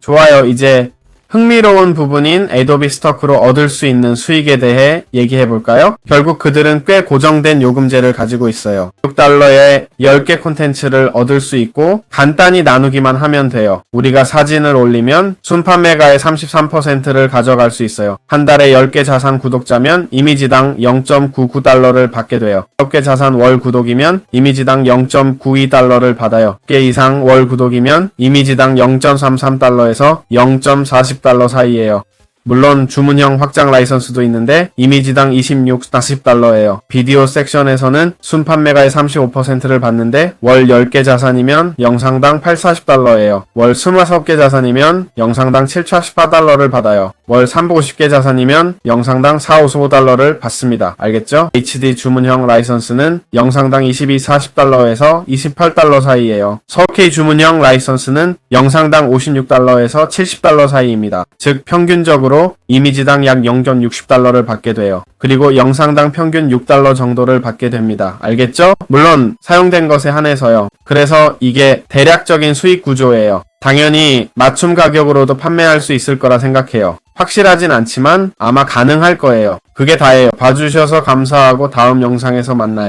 좋아요. 이제 흥미로운 부분인 애도비 스토크로 얻을 수 있는 수익에 대해 얘기해 볼까요? 결국 그들은 꽤 고정된 요금제를 가지고 있어요. 6달러에 10개 콘텐츠를 얻을 수 있고 간단히 나누기만 하면 돼요. 우리가 사진을 올리면 순판매가의 33%를 가져갈 수 있어요. 한 달에 10개 자산 구독자면 이미지당 0.99달러를 받게 돼요. 10개 자산 월 구독이면 이미지당 0.92달러를 받아요. 10개 이상 월 구독이면 이미지당 0.33달러에서 0.40 달러 사이예요. 물론 주문형 확장 라이선스도 있는데 이미지당 26, 40달러예요. 비디오 섹션에서는 순판매가의 35%를 받는데 월 10개 자산이면 영상당 8, 40달러예요. 월 25개 자산이면 영상당 7, 48달러를 받아요. 월 350개 자산이면 영상당 4, 55달러를 받습니다. 알겠죠? HD 주문형 라이선스는 영상당 22, 40달러에서 28달러 사이예요. 4K 주문형 라이선스는 영상당 56달러에서 70달러 사이입니다. 즉 평균적 으로 이미지당 약 0.60달러를 받게 돼요. 그리고 영상당 평균 6달러 정도를 받게 됩니다. 알겠죠? 물론 사용된 것에 한해서요. 그래서 이게 대략적인 수익 구조예요. 당연히 맞춤 가격으로도 판매할 수 있을 거라 생각해요. 확실하진 않지만 아마 가능할 거예요. 그게 다예요. 봐주셔서 감사하고 다음 영상에서 만나요.